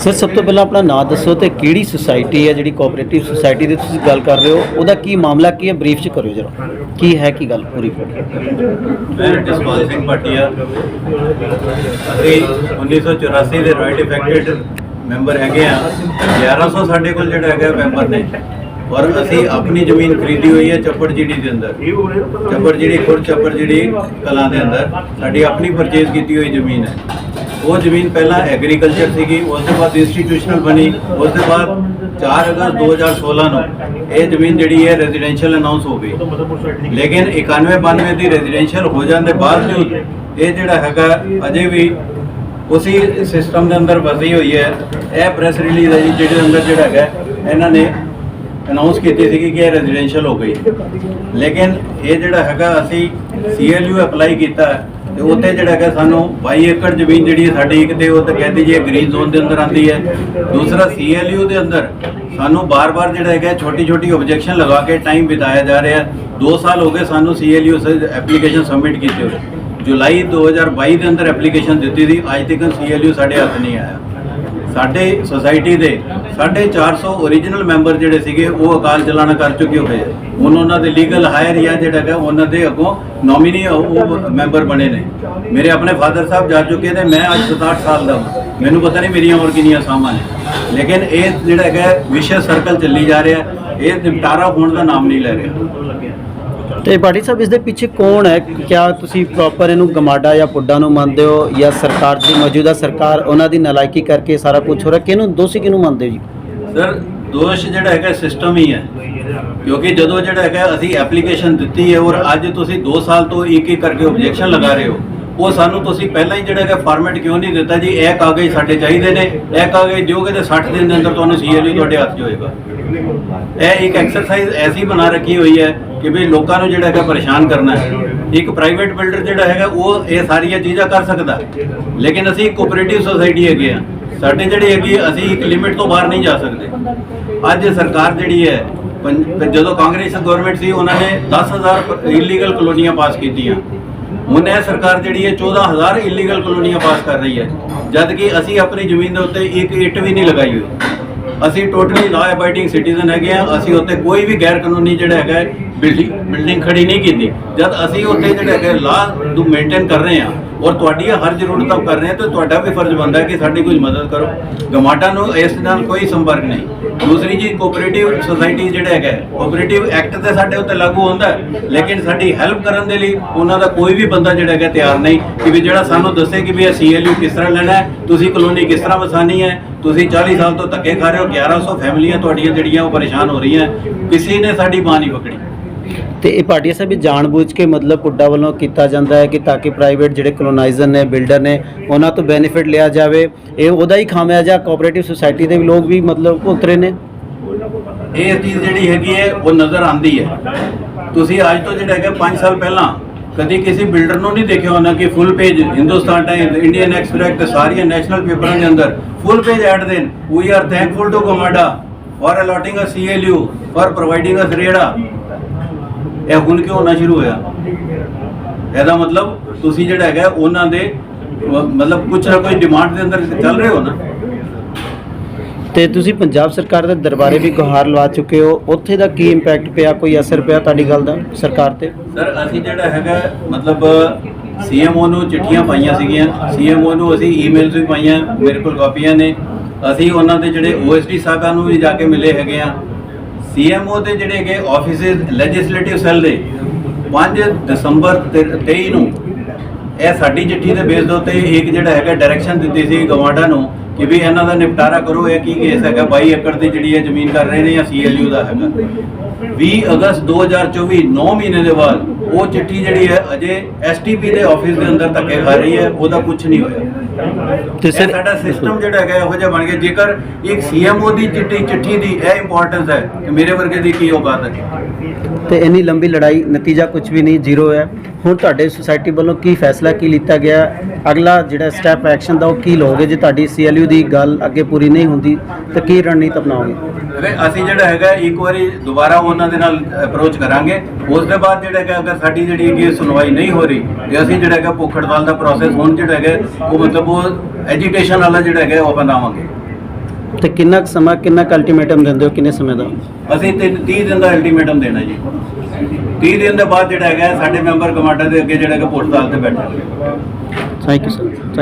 Sir, ਸਭ ਤੋਂ ਪਹਿਲਾਂ ਆਪਣਾ ਨਾਮ ਦੱਸੋ ਤੇ ਕਿਹੜੀ ਸੁਸਾਇਟੀ ਹੈ, ਜਿਹੜੀ ਕੋਆਪਰੇਟਿਵ ਸੁਸਾਇਟੀ ਦੀ ਤੁਸੀਂ ਗੱਲ ਕਰ ਰਹੇ ਹੋ? ਉਹਦਾ ਕੀ ਮਾਮਲਾ, ਕੀ ਹੈ? ਬਰੀਫ ਚ ਕਰਿਓ ਜਰਾ। ਕੀ ਹੈ, ਕੀ ਗੱਲ ਪੂਰੀ? ਮੈਂ ਜਸਪਾਲ ਸਿੰਘ ਭਾਟੀਆ। ਅਸੀਂ 1984 ਦੇ ਰਾਈਟ ਇਫੈਕਟਡ ਮੈਂਬਰ ਹੈਗੇ ਆ 1100 ਸਾਡੇ ਕੋਲ ਜਿਹੜਾ ਹੈਗਾ ਮੈਂਬਰ ਨੇ। ਔਰ ਅਸੀਂ ਆਪਣੀ ਜ਼ਮੀਨ ਖਰੀਦੀ ਹੋਈ ਹੈ ਚੱਪੜ ਜਿਹੜੀ ਦੇ ਅੰਦਰ। ਚੱਪੜ ਜਿਹੜੀ ਖੁਰ ਚੱਪੜ ਜਿਹੜੀ ਕਲਾਂ ਦੇ ਅੰਦਰ। ਸਾਡੀ ਆਪਣੀ ਪਰਚੇਜ਼ ਕੀਤੀ ਹੋਈ ਜ਼ਮੀਨ ਹੈ। ਉਹ ਜ਼ਮੀਨ ਪਹਿਲਾਂ ਐਗਰੀਕਲਚਰ ਸੀਗੀ, ਉਸ ਤੋਂ ਬਾਅਦ ਇੰਸਟੀਟਿਊਸ਼ਨਲ ਬਣੀ, ਉਸ ਤੋਂ ਬਾਅਦ 4 ਅਗਸਤ 2016 ਨੂੰ ਇਹ ਜ਼ਮੀਨ ਜਿਹੜੀ ਹੈ ਰੈਜ਼ੀਡੈਂਸ਼ੀਅਲ ਅਨਾਉਂਸ ਹੋ ਗਈ। ਲੇਕਿਨ 91 92 ਦੀ ਰੈਜ਼ੀਡੈਂਸ਼ੀਅਲ ਹੋ ਜਾਣ ਦੇ ਬਾਵਜੂਦ ਇਹ ਜਿਹੜਾ ਹੈਗਾ, ਅਜੇ ਵੀ ਉਸੇ ਸਿਸਟਮ ਦੇ ਅੰਦਰ ਵਸੀ ਹੋਈ ਹੈ। ਇਹ ਪ੍ਰੈਸ ਰਿਲੀਜ਼ ਹੈ ਜੀ ਜਿਹਦੇ ਅੰਦਰ ਜਿਹੜਾ ਹੈਗਾ, ਇਹਨਾਂ ਨੇ ਅਨਾਉਂਸ ਕੀਤੀ ਸੀ ਕਿ ਇਹ ਰੈਜ਼ੀਡੈਂਸ਼ੀਅਲ ਹੋ ਗਈ। ਲੇਕਿਨ ਇਹ ਜਿਹੜਾ ਹੈਗਾ, ਅਸੀਂ ਸੀਐਲਯੂ ਅਪਲਾਈ ਕੀਤਾ। ਤੇ ਉੱਥੇ ਜਿਹੜਾ ਹੈਗਾ ਸਾਨੂੰ 22 ਏਕੜ ਜ਼ਮੀਨ ਜਿਹੜੀ ਹੈ ਸਾਡੀ ਇੱਕ ਤੇ ਉਹ ਤਾਂ ਕਹਿੰਦੀ ਜੀ ਗ੍ਰੀਨ ਜ਼ੋਨ ਦੇ ਅੰਦਰ ਆਂਦੀ ਹੈ। ਦੂਸਰਾ ਸੀਐਲਯੂ ਦੇ ਅੰਦਰ ਸਾਨੂੰ ਬਾਰ-ਬਾਰ ਜਿਹੜਾ ਹੈਗਾ ਛੋਟੀ-ਛੋਟੀ ਆਬਜੈਕਸ਼ਨ ਲਗਾ ਕੇ ਟਾਈਮ ਬਿਤਾਇਆ ਜਾ ਰਿਹਾ। 2 ਸਾਲ ਹੋ ਗਏ ਸਾਨੂੰ ਸੀਐਲਯੂ ਐਪਲੀਕੇਸ਼ਨ ਸਬਮਿਟ ਕੀਤੇ ਹੋਏ। ਜੁਲਾਈ 2022 ਦੇ ਅੰਦਰ ਐਪਲੀਕੇਸ਼ਨ ਦਿੱਤੀ ਸੀ। ਅੱਜ ਤੱਕ ਸੀਐਲਯੂ ਸਾਡੇ ਹੱਥ ਨਹੀਂ ਆਇਆ। ਸਾਡੇ ਸੁਸਾਇਟੀ ਦੇ 450 ਓਰੀਜਨਲ ਮੈਂਬਰ ਜਿਹੜੇ ਸੀਗੇ, ਉਹ ਅਕਾਲ ਚਲਾਣਾ ਕਰ ਚੁੱਕੇ ਹੋਏ ਹੁਣ ਉਹਨਾਂ ਦੇ ਲੀਗਲ ਹਾਇਰ ਜਾਂ ਜਿਹੜਾ ਹੈਗਾ, ਉਹਨਾਂ ਦੇ ਅੱਗੋਂ ਨੋਮੀਨੀ ਉਹ ਮੈਂਬਰ ਬਣੇ ਨੇ। ਮੇਰੇ ਆਪਣੇ ਫਾਦਰ ਸਾਹਿਬ ਜਾ ਚੁੱਕੇ ਨੇ, ਮੈਂ ਅੱਜ 67 ਸਾਲ ਦਾ ਹਾਂ ਮੈਨੂੰ ਪਤਾ ਨਹੀਂ ਮੇਰੀਆਂ ਹੋਰ ਕਿੰਨੀਆਂ ਸਾਮਾਂ ਨੇ। ਲੇਕਿਨ ਇਹ ਜਿਹੜਾ ਹੈਗਾ ਵਿਸ਼ੇ ਸਰਕਲ ਚੱਲੀ ਜਾ ਰਿਹਾ, ਇਹ ਨਿਪਟਾਰਾ ਹੋਣ ਦਾ ਨਾਮ ਨਹੀਂ ਲੈ ਰਿਹਾ। ਤੇ ਪਾਟੀ ਸਾਹਿਬ, ਇਸ ਦੇ ਪਿੱਛੇ ਕੌਣ ਹੈ? ਕਿਆ ਤੁਸੀਂ ਪ੍ਰੋਪਰ ਇਹਨੂੰ ਗਮਾਡਾ ਜਾਂ ਪੁੱਡਾ ਨੂੰ ਮੰਨਦੇ ਹੋ ਜਾਂ ਸਰਕਾਰ ਦੀ ਮੌਜੂਦਾ ਸਰਕਾਰ ਉਹਨਾਂ ਦੀ ਨਲਾਇਕੀ ਕਰਕੇ ਸਾਰਾ ਕੁਝ ਹੋ ਰਿਹਾ? ਕਿਹਨੂੰ ਦੋਸ਼ੀ ਕਿਹਨੂੰ ਮੰਨਦੇ ਹੋ ਜੀ? ਸਰ, ਦੋਸ਼ ਜਿਹੜਾ ਹੈਗਾ ਸਿਸਟਮ ਹੀ ਹੈ। ਕਿਉਂਕਿ ਜਦੋਂ ਜਿਹੜਾ ਹੈਗਾ ਅਸੀਂ ਐਪਲੀਕੇਸ਼ਨ ਦਿੱਤੀ ਹੈ ਔਰ ਅੱਜ ਤੁਸੀਂ 2 ਸਾਲ ਤੋਂ ਇੱਕ ਇੱਕ ਕਰਕੇ ਆਬਜੈਕਸ਼ਨ ਲਗਾ ਰਹੇ ਹੋ, ਉਹ ਸਾਨੂੰ ਤੁਸੀਂ ਪਹਿਲਾਂ ਹੀ ਜਿਹੜਾ ਹੈਗਾ ਫਾਰਮੈਟ ਕਿਉਂ ਨਹੀਂ ਦਿੱਤਾ ਜੀ? ਇਹ ਕਾਗਜ਼ ਸਾਡੇ ਚਾਹੀਦੇ ਨੇ। ਇਹ ਕਾਗਜ਼ ਦਿਓਗੇ ਤੇ 60 ਦਿਨ ਦੇ ਅੰਦਰ ਤੁਹਾਨੂੰ ਸੀਐਲਯੂ ਤੁਹਾਡੇ ਹੱਥ 'ਚ ਹੋਏਗਾ। ਇਹ ਇੱਕ ਐਕਸਰਸਾਈਜ਼ ਐਸੀ ਬਣਾ ਰੱਖੀ ਹੋਈ ਹੈ ਕਿ ਵੀ ਲੋਕਾਂ ਨੂੰ ਜਿਹੜਾ ਹੈਗਾ ਪਰੇਸ਼ਾਨ ਕਰਨਾ ਹੈ। ਇੱਕ ਪ੍ਰਾਈਵੇਟ ਬਿਲਡਰ ਜਿਹੜਾ ਹੈਗਾ, ਉਹ ਇਹ ਸਾਰੀਆਂ ਚੀਜ਼ਾਂ ਕਰ ਸਕਦਾ। ਲੇਕਿਨ ਅਸੀਂ ਕੋਆਪਰੇਟਿਵ ਸੋਸਾਇਟੀ ਹੈਗੇ ਆ। ਸਾਡੇ ਜਿਹੜੇ ਹੈਗੀ, ਅਸੀਂ ਇੱਕ ਲਿਮਿਟ ਤੋਂ ਬਾਹਰ ਨਹੀਂ ਜਾ ਸਕਦੇ। ਅੱਜ ਸਰਕਾਰ ਜਿਹੜੀ ਹੈ ਪੰਜ- ਜਦੋਂ ਕਾਂਗਰਸ ਗਵਰਨਮੈਂਟ ਸੀ, ਉਹਨਾਂ ਨੇ 10000 ਇਲੀਗਲ ਕਲੋਨੀਆਂ ਪਾਸ ਕੀਤੀਆਂ। ਹੁਣ ਇਹ ਸਰਕਾਰ ਜਿਹੜੀ ਹੈ 14000 ਇਲੀਗਲ ਕਲੋਨੀਆਂ ਪਾਸ ਕਰ ਰਹੀ ਹੈ। ਜਦ ਕਿ ਅਸੀਂ ਆਪਣੀ ਜ਼ਮੀਨ ਦੇ ਉੱਤੇ ਇੱਕ ਇੱਟ ਵੀ ਨਹੀਂ ਲਗਾਈ ਹੋਈ। ਅਸੀਂ ਟੋਟਲੀ ਲਾ ਅਬਾਈਡਿੰਗ ਸਿਟੀਜ਼ਨ ਹੈਗੇ ਆ। ਅਸੀਂ ਉੱਤੇ ਕੋਈ ਵੀ ਗੈਰ ਕਾਨੂੰਨੀ ਜਿਹੜਾ ਹੈਗਾ ਬਿਲਡਿੰਗ ਬਿਲਡਿੰਗ ਖੜੀ ਨਹੀਂ ਕੀਤੀ। ਜਦ ਅਸੀਂ ਉੱਥੇ ਜਿਹੜਾ ਹੈਗਾ ਲਾ ਨੂੰ ਮੇਨਟੇਨ ਕਰ ਰਹੇ ਹਾਂ ਔਰ ਤੁਹਾਡੀਆਂ ਹਰ ਜ਼ਰੂਰਤਾਂ ਕਰ ਰਹੇ ਆ ਤਾਂ ਤੁਹਾਡਾ ਵੀ ਫਰਜ਼ ਬਣਦਾ ਕਿ ਸਾਡੀ ਕੋਈ ਮਦਦ ਕਰੋ। ਗਮਾਟਾ ਨੂੰ ਇਸ ਨਾਲ ਕੋਈ ਸੰਪਰਕ ਨਹੀਂ। ਦੂਸਰੀ ਜੀ ਕੋਆਪਰੇਟਿਵ ਸੁਸਾਇਟੀ ਜਿਹੜਾ ਹੈਗਾ ਕੋਆਪਰੇਟਿਵ ਐਕਟ ਤੇ ਸਾਡੇ ਉੱਤੇ ਲਾਗੂ ਹੁੰਦਾ ਲੇਕਿਨ ਸਾਡੀ ਹੈਲਪ ਕਰਨ ਦੇ ਲਈ ਉਹਨਾਂ ਦਾ ਕੋਈ ਵੀ ਬੰਦਾ ਜਿਹੜਾ ਹੈਗਾ ਤਿਆਰ ਨਹੀਂ ਕਿ ਵੀ ਜਿਹੜਾ ਸਾਨੂੰ ਦੱਸੇ ਕਿ ਵੀ ਇਹ ਸੀਐਲਯੂ ਕਿਸ ਤਰ੍ਹਾਂ ਲੈਣਾ ਹੈ, ਤੁਸੀਂ ਕਲੋਨੀ ਕਿਸ ਤਰ੍ਹਾਂ ਵਸਾਨੀ ਹੈ, ਤੁਸੀਂ 40 ਸਾਲ ਤੋਂ ਧੱਕੇ ਖਾ ਰਹੇ ਹੋ 1100 ਫੈਮਲੀਆਂ ਤੁਹਾਡੀਆਂ ਜਿਹੜੀਆਂ ਉਹ ਪਰੇਸ਼ਾਨ ਹੋ ਰਹੀਆਂ, ਕਿਸੇ ਨੇ ਸਾਡੀ ਬਾਹ ਨਹੀਂ ਪਕੜੀ ਤੇ ਇਹ ਪਾਰਟੀ ਸਾਹਿਬ ਇਹ ਜਾਣਬੁੱਝ ਕੇ ਮਤਲਬ ਪੁੱਡਾ ਵੱਲੋਂ ਕੀਤਾ ਜਾਂਦਾ ਹੈ ਕਿ ਤਾਂ ਕਿ ਪ੍ਰਾਈਵੇਟ ਜਿਹੜੇ ਕਲੋਨਾਈਜ਼ਰ ਨੇ ਬਿਲਡਰ ਨੇ, ਉਹਨਾਂ ਤੋਂ ਬੈਨੀਫਿਟ ਲਿਆ ਜਾਵੇ। ਇਹ ਉਹਦਾ ਹੀ ਖਾਮਿਆਜਾ ਕੋਆਪਰੇਟਿਵ ਸੁਸਾਇਟੀ ਦੇ ਲੋਕ ਵੀ ਮਤਲਬ ਉਤਰੇ ਨੇ? ਇਹ ਚੀਜ਼ ਜਿਹੜੀ ਹੈਗੀ ਹੈ, ਉਹ ਨਜ਼ਰ ਆਂਦੀ ਹੈ। ਤੁਸੀਂ ਅੱਜ ਤੋਂ ਜਿਹੜਾ ਹੈਗਾ 5 ਸਾਲ ਪਹਿਲਾਂ ਕਦੀ ਕਿਸੇ ਬਿਲਡਰ ਨੂੰ ਨਹੀਂ ਦੇਖਿਆ ਹੋਣਾ ਕਿ full page Hindustan Times Indian Express ਤੇ ਸਾਰੀਆਂ ਨੈਸ਼ਨਲ ਪੇਪਰਾਂ ਦੇ ਅੰਦਰ ਫੁੱਲ ਪੇਜ ਐਡ ਦੇਣ। We are thankful to GMADA for allotting a CLU for providing us ਰੇੜਾ ਇਹ ਹੁਣ ਕਿਉਂ ਹੋਣਾ ਸ਼ੁਰੂ ਹੋਇਆ? ਇਹਦਾ ਮਤਲਬ ਤੁਸੀਂ ਜਿਹੜਾ ਹੈਗਾ ਉਹਨਾਂ ਦੇ ਮਤਲਬ ਕੁਛ ਨਾ ਕੋਈ ਡਿਮਾਂਡ ਦੇ ਅੰਦਰ ਚੱਲ ਰਹੇ ਹੋ ਨਾ। ਤੇ ਤੁਸੀਂ ਪੰਜਾਬ ਸਰਕਾਰ ਦੇ ਦਰਬਾਰੇ ਵੀ ਗੁਹਾਰ ਲਵਾ ਚੁੱਕੇ ਹੋ। ਉੱਥੇ ਦਾ ਕੀ ਇੰਪੈਕਟ ਪਿਆ ਕੋਈ ਅਸਰ ਪਿਆ ਤੁਹਾਡੀ ਗੱਲ ਦਾ ਸਰਕਾਰ ਤੇ? ਸਰ ਅਸੀਂ ਜਿਹੜਾ ਹੈਗਾ ਮਤਲਬ ਸੀਐਮਓ ਨੂੰ ਚਿੱਠੀਆਂ ਪਾਈਆਂ ਸੀਗੀਆਂ। ਸੀਐਮਓ ਨੂੰ ਅਸੀਂ ਈਮੇਲਸ ਵੀ ਪਾਈਆਂ ਮੇਰੇ ਕੋਲ ਕਾਪੀਆਂ ਨੇ। ਅਸੀਂ ਉਹਨਾਂ ਦੇ ਜਿਹੜੇ ਓਐਸਡੀ ਸਾਹਿਬਾਂ ਨੂੰ ਵੀ ਜਾ ਕੇ ਮਿਲੇ ਹੈਗੇ ਆ। ਸੀਐਮਓ ਦੇ ਜਿਹੜੇ ਹੈਗੇ ਆਫਿਸਿਸ ਲੈਜਿਸਲੇਟਿਵ ਸੈੱਲ ਦੇ 5 ਦਸੰਬਰ ਤੇ- 23 ਨੂੰ, ਇਹ ਸਾਡੀ ਚਿੱਠੀ ਦੇ ਬੇਸ ਦੇ ਉੱਤੇ ਇੱਕ ਜਿਹੜਾ ਹੈਗਾ ਡਾਇਰੈਕਸ਼ਨ ਦਿੱਤੀ ਸੀ ਗਵਾਂਡਾ ਨੂੰ ਕਿ ਵੀ ਇਹਨਾਂ ਦਾ ਨਿਪਟਾਰਾ ਕਰੋ ਇਹ ਕੀ ਕੇਸ ਹੈਗਾ? 22 ਏਕੜ ਦੀ ਜਿਹੜੀ ਹੈ ਜ਼ਮੀਨ ਕਰ ਰਹੇ ਨੇ ਜਾਂ ਸੀਐਲਯੂ ਦਾ ਹੈਗਾ। 20 ਅਗਸਤ 2024 9 ਮਹੀਨੇ ਦੇ ਬਾਅਦ ਉਹ ਚਿੱਠੀ ਜਿਹੜੀ ਹੈ ਅਜੇ ਐਸਟੀਪੀ ਦੇ ਆਫਿਸ ਦੇ ਅੰਦਰ ਧੱਕੇ ਖਾ ਰਹੀ ਹੈ ਉਹਦਾ ਕੁਝ ਨਹੀਂ ਹੋਇਆ। ਤੇ ਇਹ ਸਰ ਸਾਡਾ ਸਿਸਟਮ ਜਿਹੜਾ ਹੈਗਾ ਇਹੋ ਜਿਹਾ ਬਣ ਗਿਆ। ਜੇਕਰ ਇੱਕ ਸੀਐਮਓ ਦੀ ਚਿੱਠੀ ਚਿੱਠੀ ਦੀ ਇਹ ਇੰਪੋਰਟੈਂਸ ਹੈ ਕਿ ਮੇਰੇ ਵਰਗੇ ਦੀ ਕੀ ਔਕਾਤ ਹੈ? ਤੇ ਇੰਨੀ ਲੰਬੀ ਲੜਾਈ ਨਤੀਜਾ ਕੁਝ ਵੀ ਨਹੀਂ ਜ਼ੀਰੋ ਹੈ। ਹੁਣ ਤੁਹਾਡੇ ਸੁਸਾਇਟੀ ਵੱਲੋਂ ਕੀ ਫੈਸਲਾ ਕੀ ਲਿੱਤਾ ਗਿਆ? ਅਗਲਾ ਜਿਹੜਾ ਸਟੈਪ ਐਕਸ਼ਨ ਦਾ ਉਹ ਕੀ ਲਓਗੇ ਜੇ ਤੁਹਾਡੀ ਸੀਐਲਯੂ ਦੀ ਗੱਲ ਅੱਗੇ ਪੂਰੀ ਨਹੀਂ ਹੁੰਦੀ ਤਾਂ ਕੀ ਰਣਨੀਤੀ ਅਪਣਾਓਗੇ? ਅਸੀਂ ਜਿਹੜਾ ਹੈਗਾ ਇੱਕ ਵਾਰੀ ਦੁਬਾਰਾ ਉਹਨਾਂ ਦੇ ਨਾਲ ਅਪਰੋਚ ਕਰਾਂਗੇ। ਉਸ ਦੇ ਬਾਅਦ ਜਿਹੜਾ ਹੈਗਾ ਅਗਰ ਸਾਡੀ ਜਿਹੜੀ ਹੈਗੀ ਸੁਣਵਾਈ ਨਹੀਂ ਹੋ ਰਹੀ ਤੇ ਅਸੀਂ ਜਿਹੜਾ ਹੈਗਾ ਭੁੱਖ ਹੜਤਾਲ ਦਾ ਪ੍ਰੋਸੈਸ ਹੁਣ ਜਿਹੜਾ ਹੈਗਾ ਉਹ ਮਤਲਬ ਉਹ ਐਜੀਟੇਸ਼ਨ ਵਾਲਾ ਜਿਹੜਾ ਹੈਗਾ ਉਹ ਬਣਾਵਾਂਗੇ ਤੇ ਕਿੰਨਾ ਸਮਾਂ ਕਿੰਨਾ ਅਲਟੀਮੇਟਮ ਦਿੰਦੇ ਹੋ ਕਿੰਨੇ ਸਮੇਂ ਦਾ? ਅਸੀਂ ਤਿੰਨ 30 ਦਿਨ ਦਾ ਅਲਟੀਮੇਟਮ ਦੇਣਾ ਜੀ। 30 ਦਿਨ ਦੇ ਬਾਅਦ ਜਿਹੜਾ ਹੈਗਾ ਸਾਡੇ ਮੈਂਬਰ ਕਮਾਂਡਰ ਦੇ ਅੱਗੇ ਜਿਹੜਾ ਪੁਲਿਸ ਅਦਾਲਤ ਤੇ ਬੈਠਾ ਥੈਂਕ ਯੂ ਸਰ